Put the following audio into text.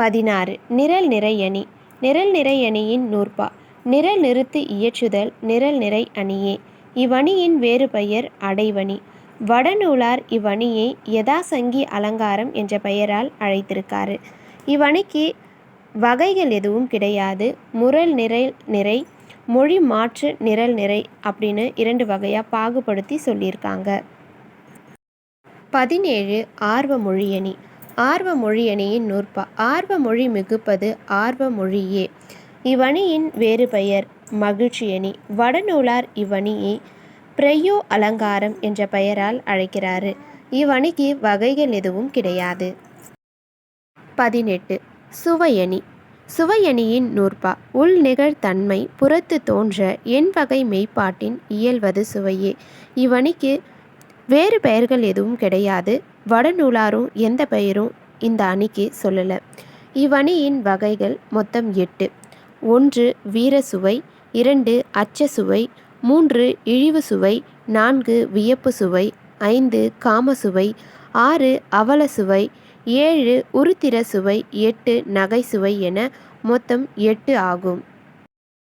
பதினாறு. நிரல் நிறை அணி. நிரல் நிறை அணியின் நூற்பா. நிரல் நிறுத்து இயற்றுதல். நிரல் நிறை அணியே. இவ்வணியின் வேறு பெயர் அடைவணி. வடநூலார் இவ்வணியை யதாசங்கி அலங்காரம் என்ற பெயரால் அழைத்திருக்காரு. இவ்வணிக்கு வகைகள் எதுவும் கிடையாது. முரல் நிறை நிறை மொழி மாற்று நிரல் நிறை அப்படின்னு இரண்டு வகையாக பாகுபடுத்தி சொல்லியிருக்காங்க. பதினேழு. ஆர்வ மொழியணி ஆர்வ மொழியணியின் நூற்பா. ஆர்வ மொழி மிகுப்பது ஆர்வ மொழியே இவ்வணியின் வேறு பெயர் மகிழ்ச்சியணி வடநூலார் இவ்வணியை பிரயோ அலங்காரம் என்ற பெயரால் அழைக்கிறாரு. இவ்வணிக்கு வகைகள் எதுவும் கிடையாது. பதினெட்டு. சுவையணி சுவையணியின் நூற்பா. உள் நிகழ்தன்மை புறத்து தோன்ற என் வகை மெய்ப்பாட்டின் இயல்வது சுவையே. இவ்வணிக்கு வேறு பெயர்கள் எதுவும் கிடையாது. வடநூலாரும் எந்த பெயரும் இந்த அணிக்கு சொல்லலை. இவ்வணியின் வகைகள் மொத்தம் எட்டு. ஒன்று வீர சுவை இரண்டு அச்ச சுவை மூன்று இழிவு சுவை நான்கு வியப்பு சுவை ஐந்து காம சுவை ஆறு அவல சுவை ஏழு உருத்திர சுவை எட்டு நகை சுவை என மொத்தம் எட்டு ஆகும்.